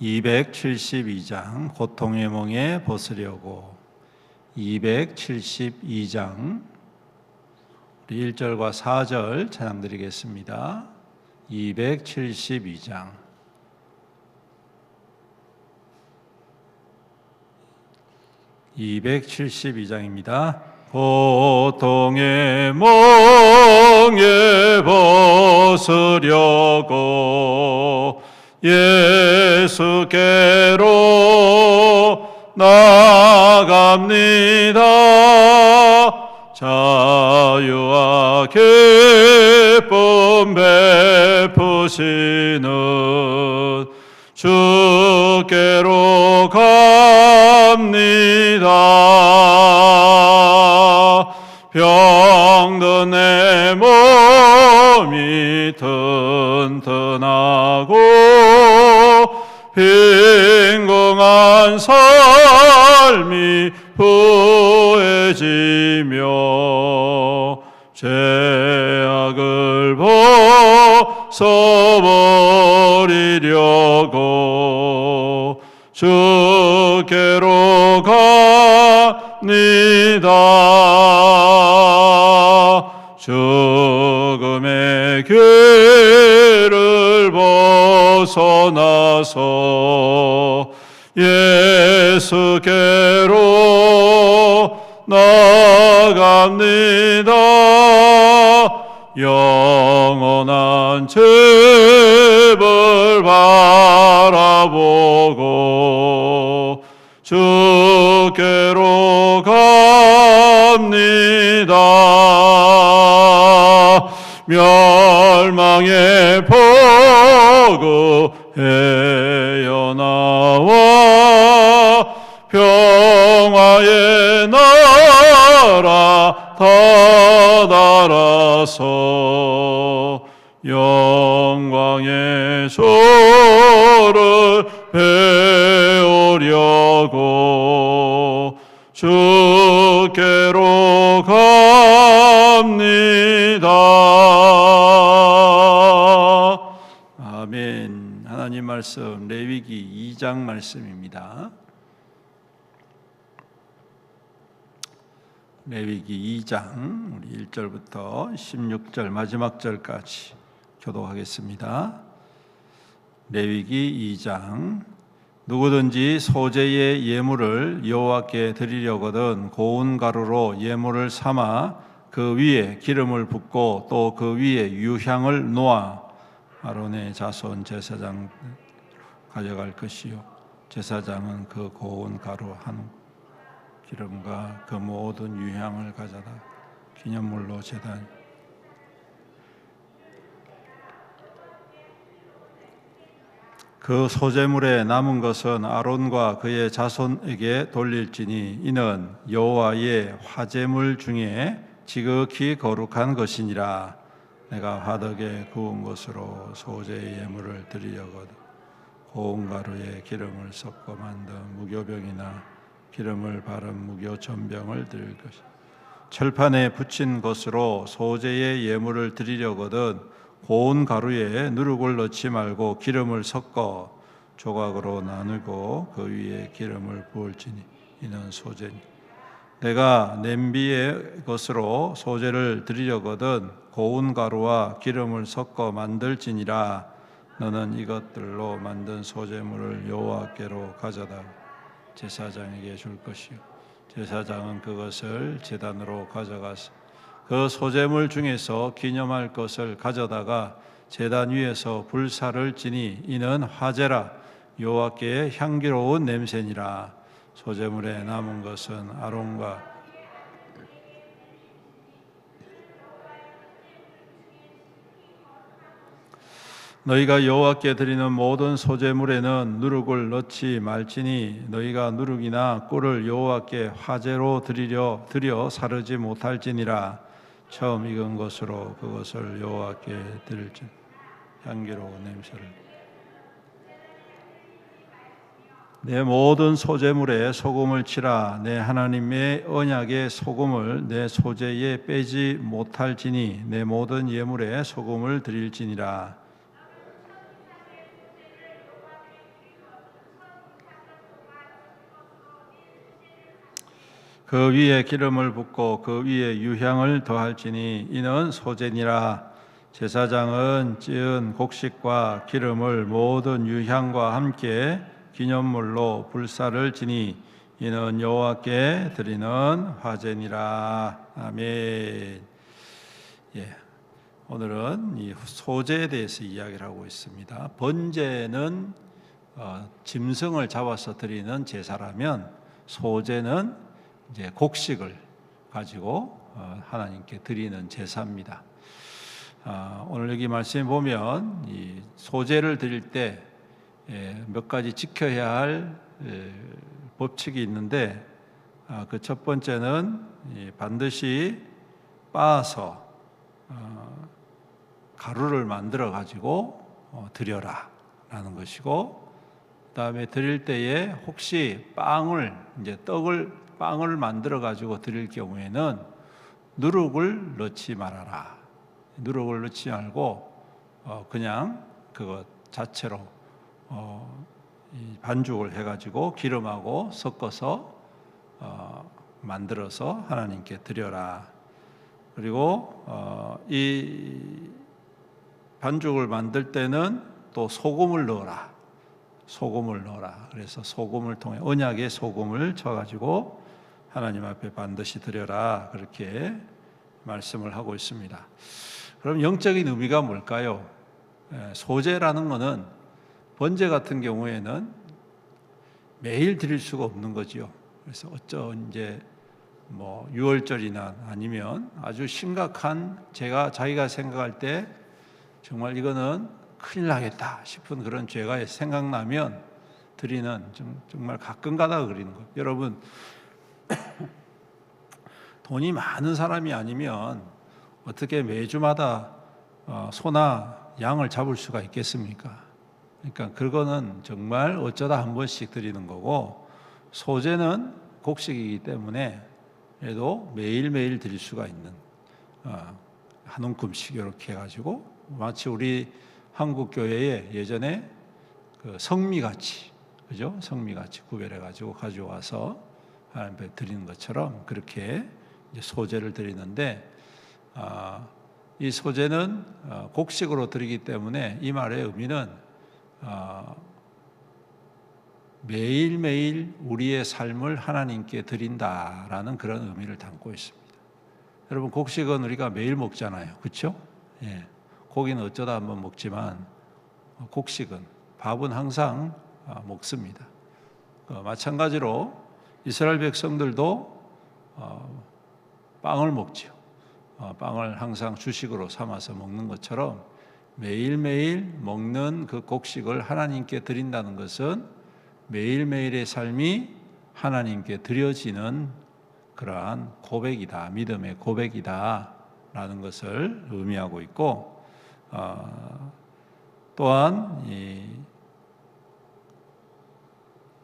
272장 고통의 몽에 벗으려고. 272장 우리 1절과 4절 찬양 드리겠습니다. 272장. (272장입니다) 고통의 몽에 벗으려고 예수께로 나갑니다. 자유와 기쁨 베푸시는 주께로 갑니다. 병든 내 몸이 튼튼하고 빈궁한 삶이 부해지며 죄악을 벗어버리려고 주께로 갑니다. 죽음의 길을 벗어나서 예수께로 나갑니다. 영원한 집을 바라보고 주께로 갑니다. 멸망의 포구 헤어나와 평화의 나라 다다라서 영광의 소를 배우려고 주께로 갑니다. 하나님 말씀 레위기 2장 말씀입니다. 레위기 2장 우리 1절부터 16절 마지막 절까지 교도하겠습니다. 레위기 2장 누구든지 소재의 예물을 여호와께 드리려거든 고운 가루로 예물을 삼아 그 위에 기름을 붓고 또 그 위에 유향을 놓아 아론의 자손 제사장 가져갈 것이요. 제사장은 그 고운 가루 한 기름과 그 모든 유향을 가져다 기념물로 제단 그 소재물에 남은 것은 아론과 그의 자손에게 돌릴지니 이는 여호와의 화제물 중에 지극히 거룩한 것이니라 내가 화덕에 구운 것으로 소재의 예물을 드리려거든. 고운 가루에 기름을 섞어 만든 무교병이나 기름을 바른 무교 전병을 드릴 것이. 철판에 붙인 것으로 소재의 예물을 드리려거든 고운 가루에 누룩을 넣지 말고 기름을 섞어 조각으로 나누고 그 위에 기름을 부을지니 이는 소재니 내가 냄비의 것으로 소재를 드리려거든 고운 가루와 기름을 섞어 만들지니라. 너는 이것들로 만든 소재물을 여호와께로 가져다 제사장에게 줄 것이요. 제사장은 그것을 제단으로 가져가서 그 소재물 중에서 기념할 것을 가져다가 제단 위에서 불사를 지니 이는 화제라. 여호와께 향기로운 냄새니라 소재물에 남은 것은 아론과 너희가 여호와께 드리는 모든 소재물에는 누룩을 넣지 말지니 너희가 누룩이나 꿀을 여호와께 화제로 드리려 드려 사르지 못할지니라. 처음 익은 것으로 그것을 여호와께 드릴지 향기로운 냄새를 내 모든 소재물에 소금을 치라 내 하나님의 언약의 소금을 내 소재에 빼지 못할지니 내 모든 예물에 소금을 드릴지니라. 그 위에 기름을 붓고 그 위에 유향을 더할지니 이는 소재니라. 제사장은 찌은 곡식과 기름을 모든 유향과 함께 기념물로 불사를 지니 이는 여호와께 드리는 화제니라 아멘. 예. 오늘은 이 소재에 대해서 이야기를 하고 있습니다. 번제는 어, 짐승을 잡아서 드리는 제사라면 소재는 이제 곡식을 가지고 어, 하나님께 드리는 제사입니다. 아, 오늘 여기 말씀에 보면 이 소재를 드릴 때 몇 가지 지켜야 할 법칙이 있는데 아, 그첫 번째는 반드시 빻아서 어, 가루를 만들어 가지고 어, 드려라라는 것이고 그다음에 드릴 때에 혹시 빵을 이제 떡을 빵을 만들어 가지고 드릴 경우에는 누룩을 넣지 말아라. 누룩을 넣지 말고 어 그냥 그것 자체로 어 반죽을 해가지고 기름하고 섞어서 어 만들어서 하나님께 드려라. 그리고 어 이 반죽을 만들 때는 또 소금을 넣어라. 소금을 넣어라. 그래서 소금을 통해 언약의 소금을 쳐가지고 하나님 앞에 반드시 드려라 그렇게 말씀을 하고 있습니다. 그럼 영적인 의미가 뭘까요? 예, 소재라는 것은 번제 같은 경우에는 매일 드릴 수가 없는 거지요. 그래서 어쩌 이제 뭐 6월절이나 아니면 아주 심각한 제가 자기가 생각할 때 정말 이거는 큰일 나겠다 싶은 그런 죄가 생각나면 드리는 좀 정말 가끔가다 그리는 거. 여러분 돈이 많은 사람이 아니면 어떻게 매주마다 어, 소나 양을 잡을 수가 있겠습니까? 그러니까 그거는 정말 어쩌다 한 번씩 드리는 거고 소재는 곡식이기 때문에 그래도 매일매일 드릴 수가 있는 어, 한 움큼씩 이렇게 해가지고 마치 우리 한국 교회에 예전에 그 성미같이 그죠? 성미같이 구별해가지고 가져와서 하나님 앞에 드리는 것처럼 그렇게 소재를 드리는데 아, 이 소재는 어, 곡식으로 드리기 때문에 이 말의 의미는 아, 매일매일 우리의 삶을 하나님께 드린다라는 그런 의미를 담고 있습니다. 여러분 곡식은 우리가 매일 먹잖아요. 그렇죠? 예. 고기는 어쩌다 한번 먹지만 곡식은 밥은 항상 아, 먹습니다. 어, 마찬가지로 이스라엘 백성들도 어, 빵을 먹지요. 어, 빵을 항상 주식으로 삼아서 먹는 것처럼 매일매일 먹는 그 곡식을 하나님께 드린다는 것은 매일매일의 삶이 하나님께 드려지는 그러한 고백이다. 믿음의 고백이다. 라는 것을 의미하고 있고, 어, 또한 이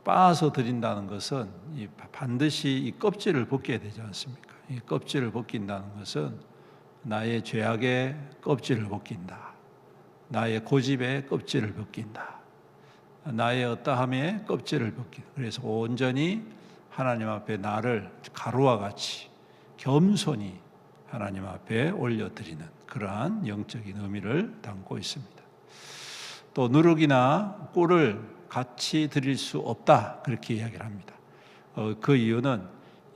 빻아서 드린다는 것은 반드시 이 껍질을 벗겨야 되지 않습니까? 이 껍질을 벗긴다는 것은 나의 죄악의 껍질을 벗긴다. 나의 고집의 껍질을 벗긴다. 나의 어떠함의 껍질을 벗긴다. 그래서 온전히 하나님 앞에 나를 가루와 같이 겸손히 하나님 앞에 올려드리는 그러한 영적인 의미를 담고 있습니다. 또 누룩이나 꿀을 같이 드릴 수 없다 그렇게 이야기를 합니다. 어, 그 이유는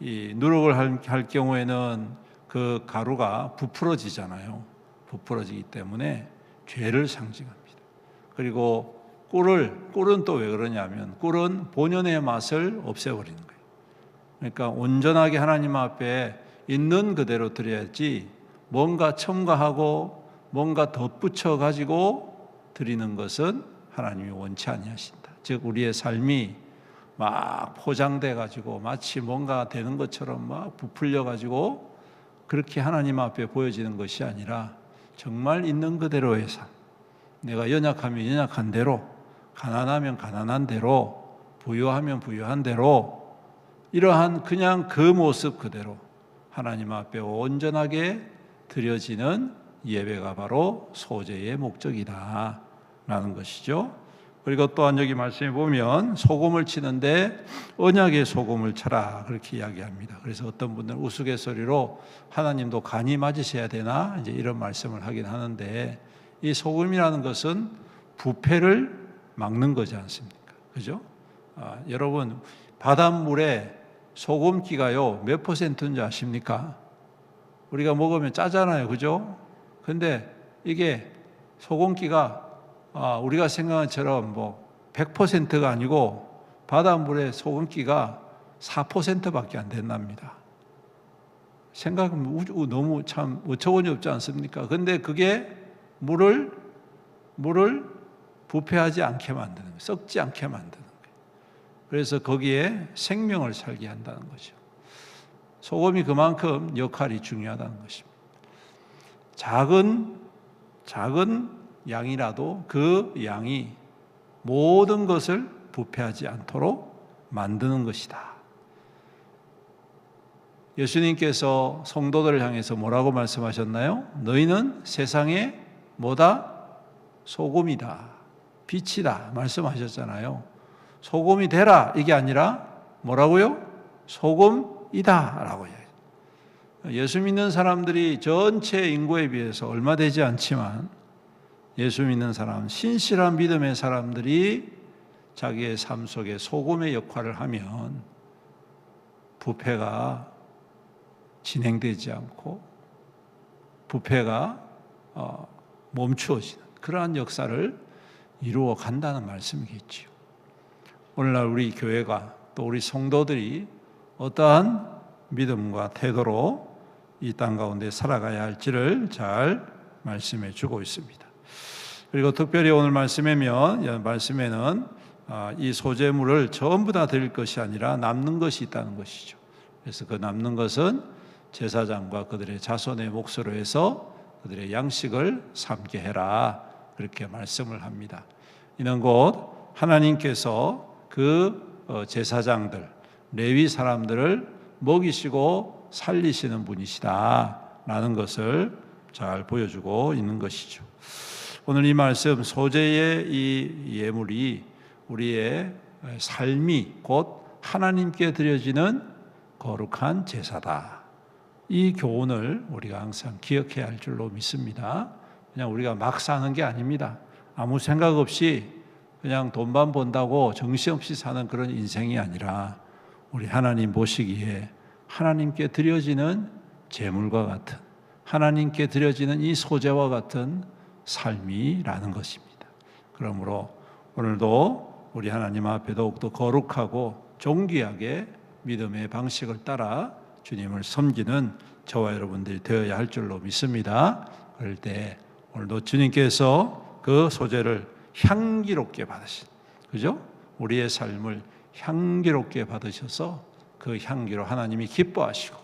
이 누룩을 할, 할 경우에는 그 가루가 부풀어지잖아요. 부풀어지기 때문에 죄를 상징합니다. 그리고 꿀을 꿀은 또 왜 그러냐면 꿀은 본연의 맛을 없애버리는 거예요. 그러니까 온전하게 하나님 앞에 있는 그대로 드려야지 뭔가 첨가하고 뭔가 덧붙여 가지고 드리는 것은 하나님이 원치 아니하신다. 즉 우리의 삶이 막 포장돼 가지고 마치 뭔가 되는 것처럼 막 부풀려 가지고 그렇게 하나님 앞에 보여지는 것이 아니라 정말 있는 그대로의 삶. 내가 연약하면 연약한 대로, 가난하면 가난한 대로, 부유하면 부유한 대로 이러한 그냥 그 모습 그대로 하나님 앞에 온전하게 드려지는 예배가 바로 소재의 목적이다. 라는 것이죠. 그리고 또한 여기 말씀해 보면 소금을 치는데 언약의 소금을 쳐라 그렇게 이야기합니다. 그래서 어떤 분들은 우스갯소리로 하나님도 간이 맞으셔야 되나 이제 이런 말씀을 하긴 하는데 이 소금이라는 것은 부패를 막는 거지 않습니까? 그죠? 아, 여러분 바닷물에 소금기가요 몇 퍼센트인지 아십니까? 우리가 먹으면 짜잖아요, 그죠? 근데 이게 소금기가 아, 우리가 생각한 처럼 뭐 100%가 아니고 바닷물의 소금기가 4%밖에 안 된답니다. 생각하면 너무 참 어처구니 없지 않습니까? 근데 그게 물을 물을 부패하지 않게 만드는 거예요. 썩지 않게 만드는 거예요. 그래서 거기에 생명을 살게 한다는 거죠. 소금이 그만큼 역할이 중요하다는 것입니다. 작은 작은 양이라도 그 양이 모든 것을 부패하지 않도록 만드는 것이다. 예수님께서 성도들을 향해서 뭐라고 말씀하셨나요? 너희는 세상의 뭐다? 소금이다. 빛이다. 말씀하셨잖아요. 소금이 되라. 이게 아니라 뭐라고요? 소금이다. 라고 해요. 예수 믿는 사람들이 전체 인구에 비해서 얼마 되지 않지만 예수 믿는 사람, 신실한 믿음의 사람들이 자기의 삶 속에 소금의 역할을 하면 부패가 진행되지 않고 부패가 어, 멈추어지는 그러한 역사를 이루어 간다는 말씀이겠지요. 오늘날 우리 교회가 또 우리 성도들이 어떠한 믿음과 태도로 이 땅 가운데 살아가야 할지를 잘 말씀해 주고 있습니다. 그리고 특별히 오늘 말씀에면 말씀에는 아, 이 소재물을 전부 다 드릴 것이 아니라 남는 것이 있다는 것이죠. 그래서 그 남는 것은 제사장과 그들의 자손의 몫으로 해서 그들의 양식을 삼게 해라 그렇게 말씀을 합니다. 이는 곧 하나님께서 그 어, 제사장들 레위 사람들을 먹이시고 살리시는 분이시다라는 것을 잘 보여주고 있는 것이죠. 오늘 이 말씀 소재의 이 예물이 우리의 삶이 곧 하나님께 드려지는 거룩한 제사다. 이 교훈을 우리가 항상 기억해야 할 줄로 믿습니다. 그냥 우리가 막 사는 게 아닙니다. 아무 생각 없이 그냥 돈만 번다고 정신없이 사는 그런 인생이 아니라 우리 하나님 보시기에 하나님께 드려지는 제물과 같은 하나님께 드려지는 이 소재와 같은 삶이라는 것입니다. 그러므로 오늘도 우리 하나님 앞에 더욱더 거룩하고 존귀하게 믿음의 방식을 따라 주님을 섬기는 저와 여러분들이 되어야 할 줄로 믿습니다. 그럴 때 오늘도 주님께서 그 소재를 향기롭게 받으신, 그죠? 우리의 삶을 향기롭게 받으셔서 그 향기로 하나님이 기뻐하시고,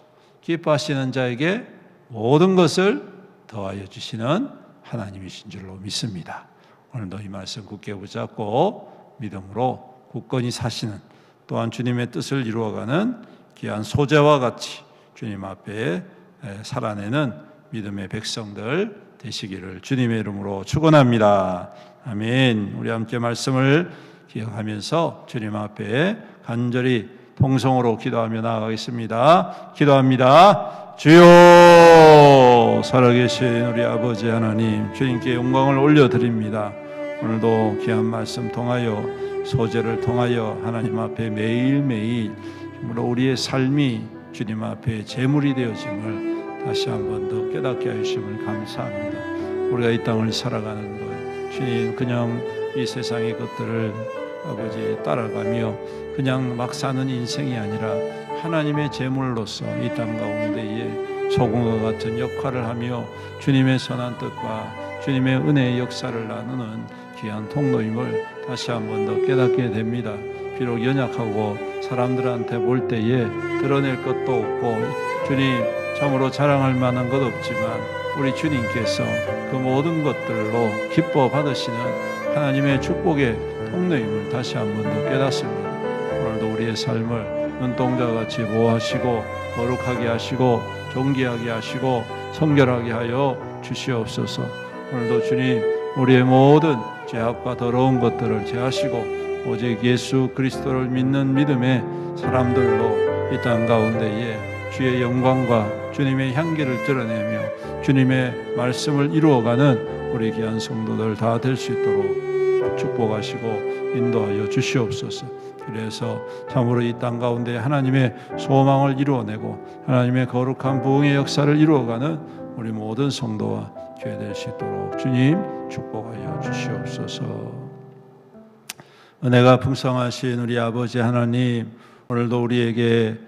기뻐하시는 자에게 모든 것을 더하여 주시는 하나님이신 줄로 믿습니다. 오늘도 이 말씀 굳게 붙잡고 믿음으로 굳건히 사시는 또한 주님의 뜻을 이루어가는 귀한 소재와 같이 주님 앞에 살아내는 믿음의 백성들 되시기를 주님의 이름으로 축원합니다. 아멘. 우리 함께 말씀을 기억하면서 주님 앞에 간절히 통성으로 기도하며 나아가겠습니다. 기도합니다. 주여 살아계신 우리 아버지 하나님 주님께 영광을 올려드립니다. 오늘도 귀한 말씀 통하여 소재를 통하여 하나님 앞에 매일매일 우리의 삶이 주님 앞에 제물이 되어짐을 다시 한 번 더 깨닫게 하심을 감사합니다. 우리가 이 땅을 살아가는 것 주님 그냥 이 세상의 것들을 아버지 따라가며 그냥 막 사는 인생이 아니라 하나님의 제물로서 이 땅 가운데에 소금과 같은 역할을 하며 주님의 선한 뜻과 주님의 은혜의 역사를 나누는 귀한 통로임을 다시 한 번 더 깨닫게 됩니다. 비록 연약하고 사람들한테 볼 때에 드러낼 것도 없고 주님 참으로 자랑할 만한 것 없지만 우리 주님께서 그 모든 것들로 기뻐 받으시는 하나님의 축복의 통로임을 다시 한 번 더 깨닫습니다. 오늘도 우리의 삶을 눈동자 같이 보호하시고 거룩하게 하시고 존귀하게 하시고 성결하게 하여 주시옵소서. 오늘도 주님 우리의 모든 죄악과 더러운 것들을 제하시고 오직 예수 그리스도를 믿는 믿음의 사람들로 이 땅 가운데에 주의 영광과 주님의 향기를 드러내며 주님의 말씀을 이루어가는 우리 귀한 성도들 다 될 수 있도록 축복하시고 인도하여 주시옵소서. 그래서 참으로 이 땅 가운데 하나님의 소망을 이루어내고 하나님의 거룩한 부흥의 역사를 이루어가는 우리 모든 성도와 교회 될 수 있도록 주님 축복하여 주시옵소서. 은혜가 풍성하신 우리 아버지 하나님 오늘도 우리에게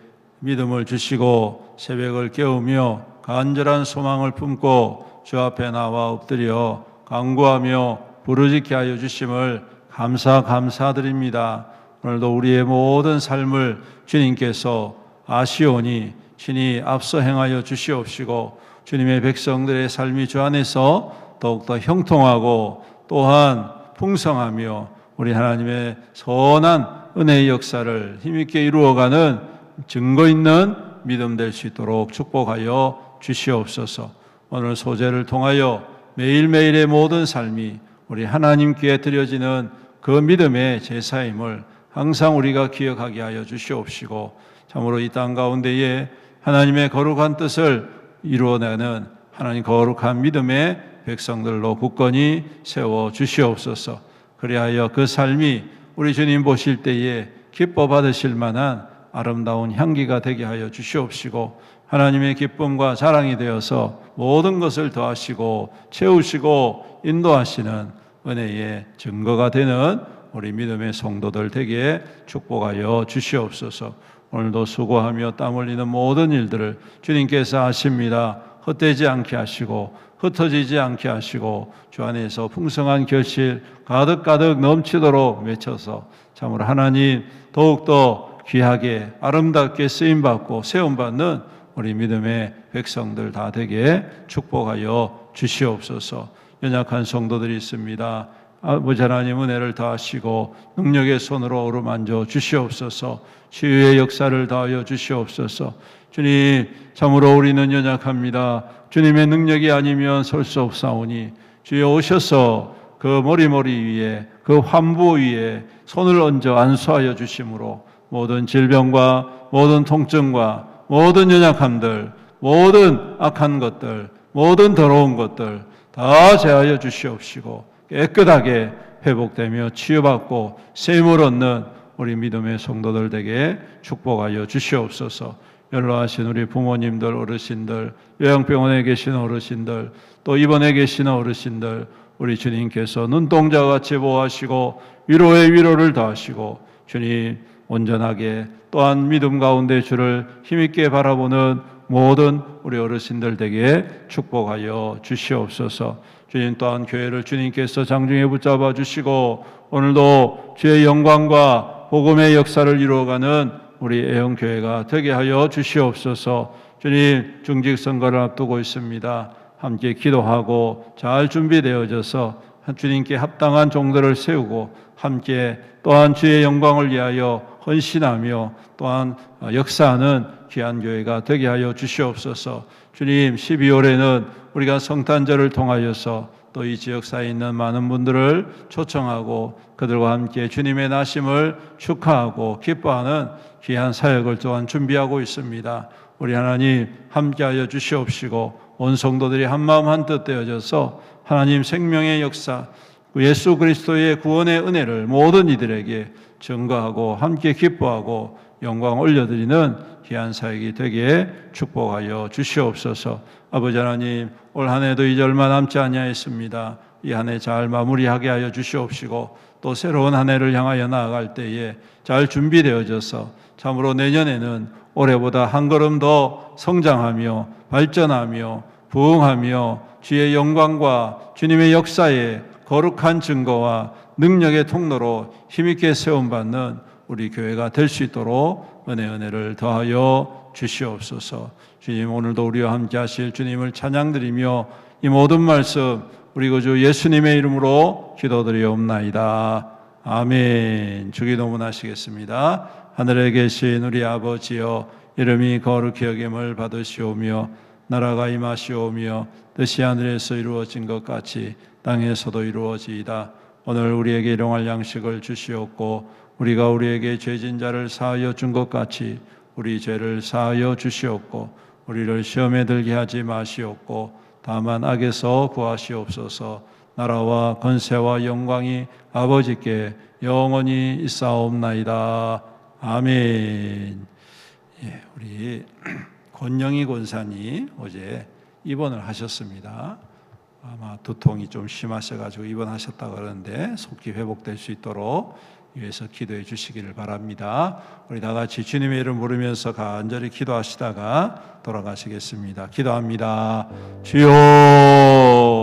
믿음을 주시고 새벽을 깨우며 간절한 소망을 품고 주 앞에 나와 엎드려 간구하며 부르짖게 하여 주심을 감사 감사드립니다. 오늘도 우리의 모든 삶을 주님께서 아시오니 신이 앞서 행하여 주시옵시고 주님의 백성들의 삶이 주 안에서 더욱더 형통하고 또한 풍성하며 우리 하나님의 선한 은혜의 역사를 힘있게 이루어가는 증거 있는 믿음 될 수 있도록 축복하여 주시옵소서. 오늘 소재를 통하여 매일매일의 모든 삶이 우리 하나님께 드려지는 그 믿음의 제사임을 항상 우리가 기억하게 하여 주시옵시고 참으로 이 땅 가운데에 하나님의 거룩한 뜻을 이루어내는 하나님 거룩한 믿음의 백성들로 굳건히 세워 주시옵소서. 그리하여 그 삶이 우리 주님 보실 때에 기뻐 받으실 만한 아름다운 향기가 되게 하여 주시옵시고 하나님의 기쁨과 자랑이 되어서 모든 것을 더하시고 채우시고 인도하시는 은혜의 증거가 되는 우리 믿음의 성도들 되게 축복하여 주시옵소서. 오늘도 수고하며 땀 흘리는 모든 일들을 주님께서 하십니다. 헛되지 않게 하시고 흩어지지 않게 하시고 주 안에서 풍성한 결실 가득가득 넘치도록 맺혀서 참으로 하나님 더욱더 귀하게 아름답게 쓰임 받고 세움 받는 우리 믿음의 백성들 다 되게 축복하여 주시옵소서. 연약한 성도들이 있습니다. 아버지 하나님 은혜를 다하시고 능력의 손으로 어루만져 주시옵소서. 치유의 역사를 다하여 주시옵소서. 주님 참으로 우리는 연약합니다. 주님의 능력이 아니면 설 수 없사오니 주여 오셔서 그 머리머리 위에 그 환부 위에 손을 얹어 안수하여 주심으로 모든 질병과 모든 통증과 모든 연약함들 모든 악한 것들 모든 더러운 것들 다 제하여 주시옵시고 깨끗하게 회복되며 치유받고 세임을 얻는 우리 믿음의 성도들 에게 축복하여 주시옵소서. 연로하신 우리 부모님들, 어르신들, 요양병원에 계신 어르신들, 또 입원해 계신 어르신들, 우리 주님께서 눈동자 같이 보호하시고 위로의 위로를 더하시고 주님 온전하게 또한 믿음 가운데 주를 힘있게 바라보는 모든 우리 어르신들 에게 축복하여 주시옵소서. 주님 또한 교회를 주님께서 장중에 붙잡아 주시고 오늘도 주의 영광과 복음의 역사를 이루어가는 우리 애형 교회가 되게 하여 주시옵소서. 주님 중직 선거를 앞두고 있습니다. 함께 기도하고 잘 준비되어져서 주님께 합당한 종들을 세우고 함께 또한 주의 영광을 위하여 헌신하며 또한 역사하는 귀한 교회가 되게 하여 주시옵소서. 주님 12월에는 우리가 성탄절을 통하여서 또 이 지역사에 있는 많은 분들을 초청하고 그들과 함께 주님의 나심을 축하하고 기뻐하는 귀한 사역을 또한 준비하고 있습니다. 우리 하나님 함께하여 주시옵시고 온 성도들이 한 마음 한뜻 되어져서 하나님 생명의 역사 예수 그리스도의 구원의 은혜를 모든 이들에게 증거하고 함께 기뻐하고 영광 올려드리는 귀한 사역이 되게 축복하여 주시옵소서. 아버지 하나님 올 한해도 이제 얼마 남지 아니하였습니다. 이 한 해 잘 마무리하게 하여 주시옵시고 또 새로운 한 해를 향하여 나아갈 때에 잘 준비되어져서 참으로 내년에는 올해보다 한 걸음 더 성장하며 발전하며 부흥하며 주의 영광과 주님의 역사의 거룩한 증거와 능력의 통로로 힘있게 세움받는 우리 교회가 될 수 있도록 은혜 은혜를 더하여 주시옵소서. 주님 오늘도 우리와 함께 하실 주님을 찬양드리며 이 모든 말씀 우리 구주 예수님의 이름으로 기도드리옵나이다. 아멘. 주기도문 하시겠습니다. 하늘에 계신 우리 아버지여 이름이 거룩히 여김을 받으시오며 나라가 임하시오며 뜻이 하늘에서 이루어진 것 같이 땅에서도 이루어지이다. 오늘 우리에게 일용할 양식을 주시옵고 우리가 우리에게 죄진 자를 사하여 준 것 같이 우리 죄를 사하여 주시옵고 우리를 시험에 들게 하지 마시옵고 다만 악에서 구하시옵소서 나라와 권세와 영광이 아버지께 영원히 있사옵나이다. 아멘. 예, 우리 권영희 권사님 어제 입원을 하셨습니다. 아마 두통이 좀 심하셔가지고 입원하셨다 그러는데 속히 회복될 수 있도록 위해서 기도해 주시기를 바랍니다. 우리 다 같이 주님의 이름 부르면서 간절히 기도하시다가 돌아가시겠습니다. 기도합니다. 주여